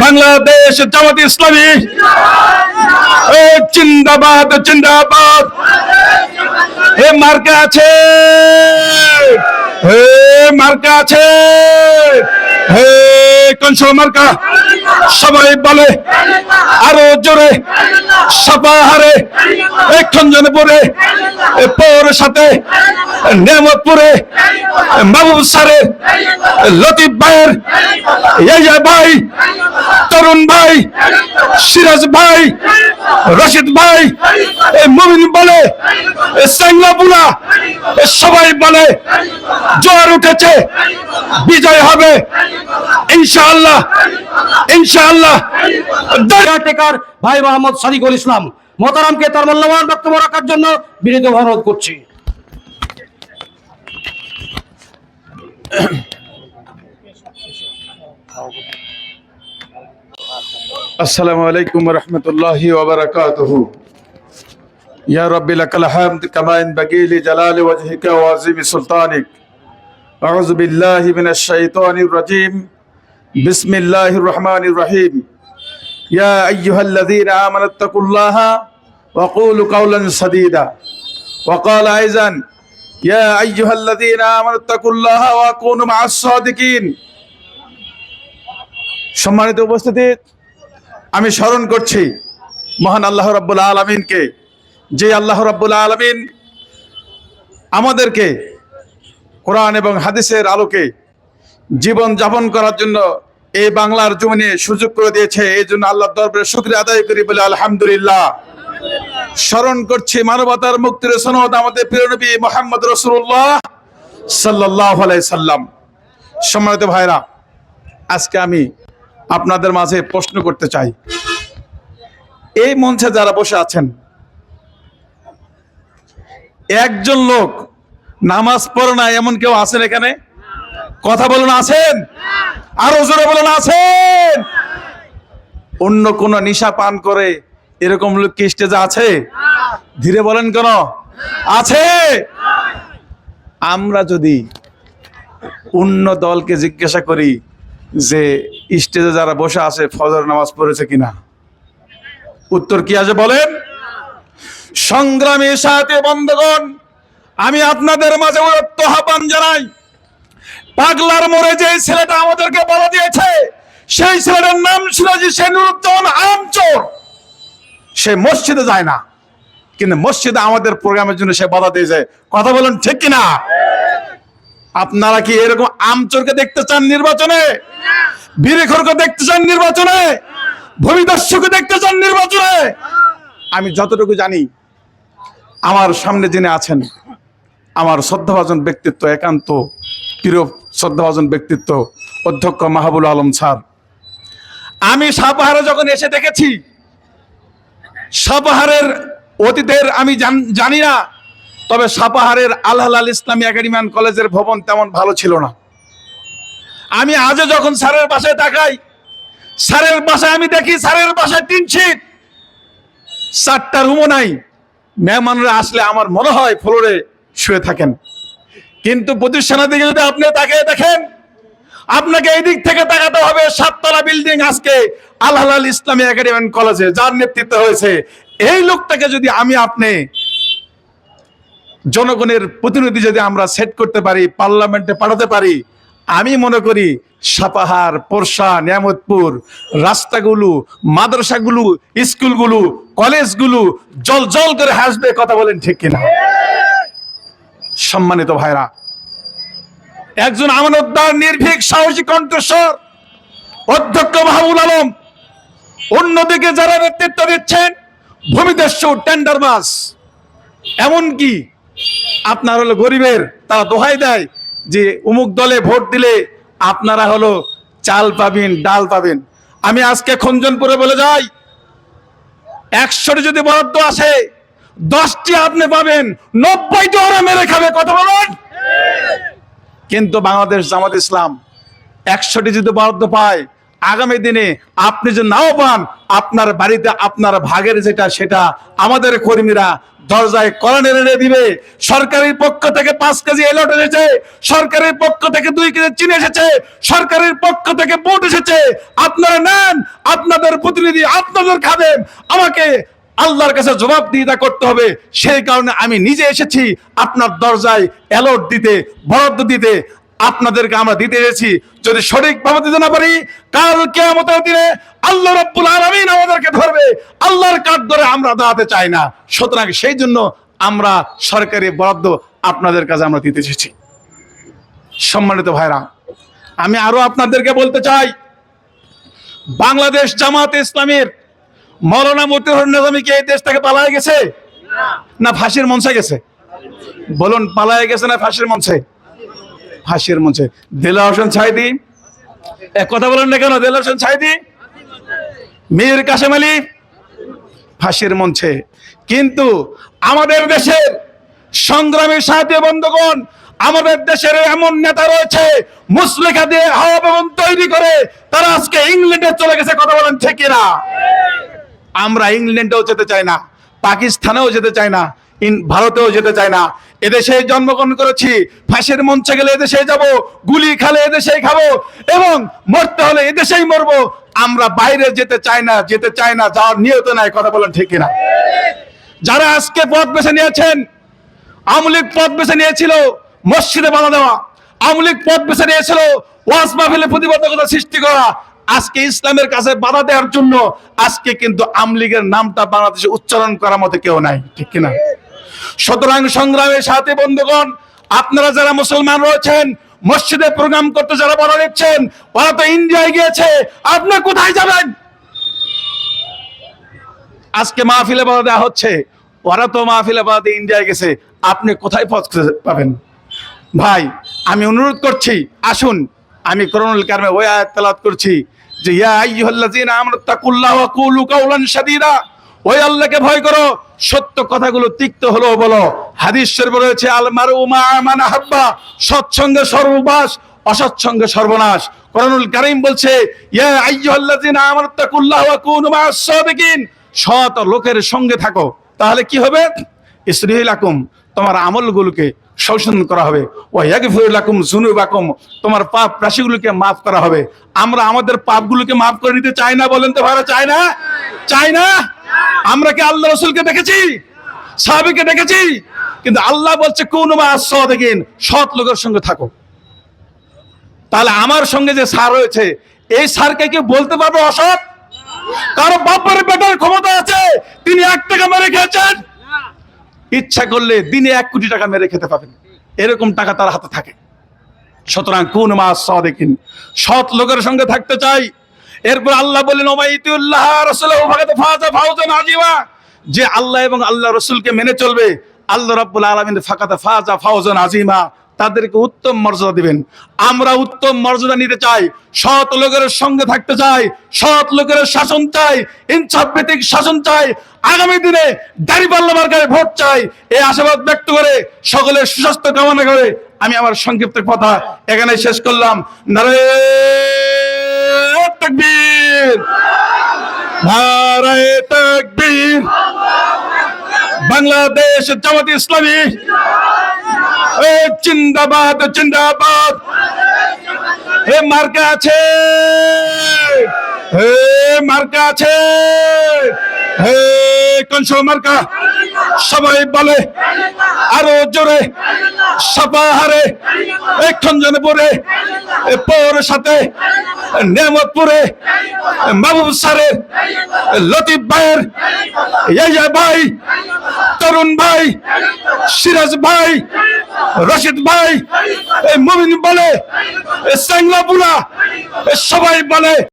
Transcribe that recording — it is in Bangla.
বাংলাদেশ জামাত ইসলামী। এ জিন্দাবাদ জিন্দাবাদ। এ মার্কা আছে। হে মার্কা আছে। হে কনসল মার্কা সবাই বলে, আরও জোরে সাপাহারে এ খঞ্জনপুরে এ পৌর সাথে নেমতপুরে মাহবুব সারে লতিফ ভাইয়ের ইয়াইয়া ভাই, তরুণ ভাই, সিরাজ ভাই, রশিদ ভাই মুমিন বলে, এ সবাই বলে, জোয়ার উঠেছে, বিজয় হবে। ইনশাআল্লাহ ইনশাআল্লাহ। টেকার ভাই মোহাম্মদ সাদিকুল ইসলাম মোতারামকে তার মূল্যবান বক্তব্য রাখার জন্য বিনীত অনুরোধ করছি। আসসালামু আলাইকুম রহমতুল্লাহি ওবারাকাতুহু ইয়া রাব্বি লাকাল হামদ কামা ইনবাগি লি জালালি ওয়াজহিকা ওয়া আযীমি সুলতানিক। আউযু বিল্লাহি মিনাশ শাইতানির بسم الله الرحمن الرحيم يا أيها الذين آمنوا اتقوا الله وقولوا قولا سديدا وقال أيضا يا أيها الذين آمنوا اتقوا الله وكونوا مع الصادقين সম্মানিত উপস্থিতি আমি স্মরণ করছি মহান আল্লাহ রাব্বুল আলমিনকে যে আল্লাহ রাব্বুল আলমিন আমাদেরকে কোরআন এবং হাদিসের আলোকে জীবন যাপন করার জন্য এই বাংলার জমিনে সুযোগ করে দিয়েছে। এই জন্য আল্লাহ দরবারে শুক্রিয়া আদায় করি বলে আলহামদুলিল্লাহ। স্মরণ করছি মানবতার মুক্তির সনদ আমাদের প্রিয় মোহাম্মদ রসুল্লাহ সাল্লাহ সাল্লাম। সম্মানিত ভাইরা, আজকে আমি আপনাদের মাঝে প্রশ্ন করতে চাই। এই মঞ্চে যারা বসে আছেন, একজন লোক নামাজ পড়ে না এমন কেউ আছেন এখানে? কথা বলুন, আছেন? আরও জোরে বলুন, আছেন? অন্য কোন নিশা পান করে এরকম লোক কি স্টেজে আছে? ধীরে বলেন কেন? আছে? আমরা যদি অন্য দলকে জিজ্ঞাসা করি যে স্টেজে যারা বসে আছে, ফজর নামাজ পড়েছে কিনা? উত্তর কি আছে বলেন? সংগ্রামী সাথে বন্ধগণ, আমি আপনাদের মাঝে আহ্বান জানাই। পাগলার মোড়ে যে ছেলেটা আমাদেরকে বলা দিয়েছে, সেই ছেলেটার নাম ছিল যে সে নুরুদ্দৌন আমচোর। সে মসজিদে যায় না, কিন্তু মসজিদে আমাদের প্রোগ্রামের জন্য সে বাধা দিয়েছে। কথা বলুন ঠিক কিনা? আপনারা কি এরকম আমচোরকে দেখতে চান নির্বাচনে? বীরেখরকে দেখতে চান নির্বাচনে? ভূমিদস্যুকে দেখতে চান নির্বাচনে? আমি যতটুকু জানি, আমার সামনে যিনি আছেন, আমার শ্রদ্ধাভাজন ব্যক্তিত্ব, একান্ত প্রিয় শ্রদ্ধাভাজন ব্যক্তিত্ব, অধ্যক্ষ মাহবুল আলম স্যার। আমি সাপাহারে যখন এসে দেখেছি সাপাহারের অতীতের আমি জানি না, তবে সাপাহারের আল্লাহ ইসলামী একাডেমি অ্যান্ড কলেজের ভবন তেমন ভালো ছিল না। আমি আজও যখন স্যারের বাসায় তাকাই, স্যারের বাসায় আমি দেখি স্যারের বাসায় তিন শীত চারটা রুমও নাই। মেহমানরা আসলে আমার মনে হয় ফ্লোরে শুয়ে থাকেন। কিন্তু প্রতিষ্ঠানের দিকে যদি আপনি তাকিয়ে দেখেন, আপনাকে এই দিক থেকে তাকাতে হবে সাততলা বিল্ডিং আজকে আল্লাহ ইসলামী একাডেমি কলেজে, যার নেতৃত্ব হয়েছে। এই লোকটাকে যদি আমি আপনি জনগণের প্রতিনিধি যদি আমরা সেট করতে পারি পার্লামেন্টে পাঠাতে পারি, আমি মনে করি সাপাহার, পোরশা, নিয়ামতপুর, রাস্তাগুলো, মাদ্রাসাগুলো, স্কুলগুলো, কলেজগুলো জল জল করে হাসবে, কথা বলেন ঠিক কিনা? সম্মানিত ভাইরা একজন আমানতদার, নির্ভীক, সাহসী কণ্ঠস্বর, অধ্যক্ষ মাহবুল আলম। অন্যদিকে যারা নেতৃত্ব দিচ্ছেন, ভূমিদস্যু টেন্ডার মাস এমনকি আপনার হলো গরিবের, তারা দোহাই দেয় যে অমুক দলে ভোট দিলে আপনারা হলো চাল পাবেন, ডাল পাবেন। আমি আজকে খঞ্জনপুরে বলে যাই, একশোটি যদি বরাদ্দ আসে, দশটি আপনি পাবেন, নব্বইটি ওরা মেরে খাবে, কথা বলুন। কিন্তু বাংলাদেশ জামাত ইসলাম একশোটি যদি বরাদ্দ পায়, আগামী দিনে আপনি যে নাও পান আপনার বাড়িতে আপনার ভাগের যেটা, সেটা আমাদের কর্মীরা দরজায় কলান এনে দিবে। সরকারের পক্ষ থেকে পাঁচ কেজি এলট এসেছে, সরকারের পক্ষ থেকে দুই কেজি চিনি এসেছে, সরকারের পক্ষ থেকে বুট এসেছে। আপনারা নেন, আপনাদের প্রতিনিধি আপনাদের খাবেন, আমাকে আল্লাহর কাছে জবাবদিহিতা করতে হবে। সেই কারণে আমি নিজে এসেছি আপনার দরজায় অ্যালট দিতে, বরাদ্দ দিতে। আপনাদেরকে আমরা দিতে এসেছি। যদি সঠিকভাবে দিতে না পারি, কাল কেয়ামতের দিনে আল্লাহ রাব্বুল আলামিন আমাদেরকে ধরবে। আল্লাহর কাঠ ধরে আমরা দাঁড়াতে চাই না। সুতরাং সেই জন্য আমরা সরকারি বরাদ্দ আপনাদের কাছে আমরা দিতে এসেছি। সম্মানিত ভাইরা, আমি আরও আপনাদেরকে বলতে চাই, বাংলাদেশ জামাতে ইসলামের মৌলানা মতিউর নিজামী কি এই দেশ থেকে পালায় গেছে? না, ফাঁসির মঞ্চে গেছে। বলুন, পালায় গেছে না ফাঁসির মঞ্চে? ফাঁসির মঞ্চে। দেলা হোসেন ছাইদি এক কথা বলেন না কেন? দেলা হোসেন ছাইদি মীর কাশেম আলী, ফাঁসির মঞ্চে। কিন্তু আমাদের দেশের সংগ্রামী সাথী বন্ধুগণ, আমাদের দেশের এমন নেতা রয়েছে মুসলিকা দিয়ে হাওয়া তৈরি করে, তারা আজকে ইংল্যান্ডে চলে গেছে, কথা বলেন ঠিক না আমরা ইংল্যান্ডেও যেতে চাই না, পাকিস্তানেও যেতে চাই না ভারতেও যেতে চাই না। এদেশে জন্মগ্রহণ করেছি, ফাঁসের মঞ্চে গেলে এদেশে যাব, গুলি খালে এদেশেই খাব, এবং মরতে হলে এদেশেই মরবো। আমরা বাইরে যেতে চাই না, যেতে চাই না, যাওয়ার নিয়ত নাই, কথা বলেন ঠিক কিনা। যারা আজকে পথ বেছে নিয়েছেন, আওয়ামী লীগ পথ বেছে নিয়েছিল, মসজিদে বাধা দেওয়া, আওয়ামী লীগ পথ বেছে নিয়েছিল, ওয়াজ মাহফিলে প্রতিবদ্ধকতা সৃষ্টি করা আজকে ইসলামের কাছে বাধা দেওয়ার জন্য আজকে কিন্তু আওয়ামী লীগের নামটা বাংলাদেশে উচ্চারণ করার মতো কেউ নাই, ঠিক কিনা? সুতরাং সংগ্রামের সাথে, বন্ধুগণ, আপনারা যারা মুসলমান রয়েছেন, মসজিদে প্রোগ্রাম করতে যারা বলা দিচ্ছেন ওরা তো ইন্ডিয়ায় গিয়েছে, আপনি কোথায় যাবেন? আজকে মাহফিলে বাধা দেওয়া হচ্ছে, ওরা তো মাহফিলে বাধা দিয়ে ইন্ডিয়ায় গেছে, আপনি কোথায় পথ পাবেন? ভাই, আমি অনুরোধ করছি, আসুন, আমি করোনাল কারণে ওই আয়াত তেলাওয়াত করছি যে, ইয়া আইয়ুহাল্লাযীনা আমানু তাকুল্লাহ ওয়া কুলু কাওলান সাদীদা ওই আল্লাহকে ভয় করো। সত্য কথাগুলো তিক্ত হলো বলো। হাদিস শরীফে রয়েছে আল মারু মা মান আহাব্বা। সৎসঙ্গে সর্ববাস, অসৎসঙ্গে সর্বনাশ। কোরআনুল কারীম বলছে, ইয়া আইয়ুহাল্লাযীনা আমানু তাকুল্লাহ ওয়া কুনু মা'আস সাদিকিন সৎ লোকের সঙ্গে থাকো। তাহলে কি হবে? ইসরিহিলাকুম তোমার আমলগুলোকে শোষণ করা হবে। ও ইয়াগফিরুলাকুম যুনুবাকুম। তোমার পাপ রাশিগুলোকে মাফ করা হবে। আমরা আমাদের পাপগুলোকে মাফ করে নিতে চাই না বলেন তো ভাইরা, চাই না? চাই না? আমরা কি আল্লাহ রসুলকে দেখেছি? সাহাবিকে দেখেছি? কিন্তু আল্লাহ বলছে, কোন দেখেন সৎ লোকের সঙ্গে থাকো। তাহলে আমার সঙ্গে যে সার রয়েছে, এই সারকে কি বলতে পারবে অসৎ? কারও বাপের বেটার ক্ষমতা আছে, তিনি এক টাকা মেরে খেয়েছেন। ইচ্ছা করলে দিনে এক কোটি টাকা মেরে খেতে পাবেন। এরকম টাকা তার হাতে থাকে। সুতরাং কোন মাস সাদেকিন, সৎ লোকের সঙ্গে থাকতে চাই। এরপর আল্লাহ বললেন আজিমা যে আল্লাহ এবং আল্লাহ রসুলকে মেনে চলবে, আল্লাহ রাব্বুল আলামিন ফাকাদ ফাজা ফাওজান আজিমা তাদেরকে উত্তম মর্যাদা দিবেন। আমরা উত্তম মর্যাদা নিতে চাই। সৎ লোকের সঙ্গে থাকতে চাই। সৎ লোকের শাসন চাই। ইনসাফ ভিত্তিক শাসন চাই। আগামী দিনে দাঁড়িপাল্লা মার্কায় ভোট চাই। এই আশাবাদ ব্যক্ত করে সকলের সুস্বাস্থ্য কামনা করে আমি আমার সংক্ষিপ্ত কথা এখানে শেষ করলাম। বাংলাদেশ জামাত ইসলামী। জিন্দাবাদ জিন্দাবাদ। হে মার্কা আছে। হে মার্কা আছে। হে কনসো মার্কা। সবাই বলে, আরও জোরে সাপাহারে পরে পর সাথে নেমতপুরে, মাহবুব সারে লতিফ ভাইয়ের ইয়া ভাই, তরুণ ভাই, সিরাজ ভাই, রশিদ ভাই মুমিন বলে বুলা সবাই বলে।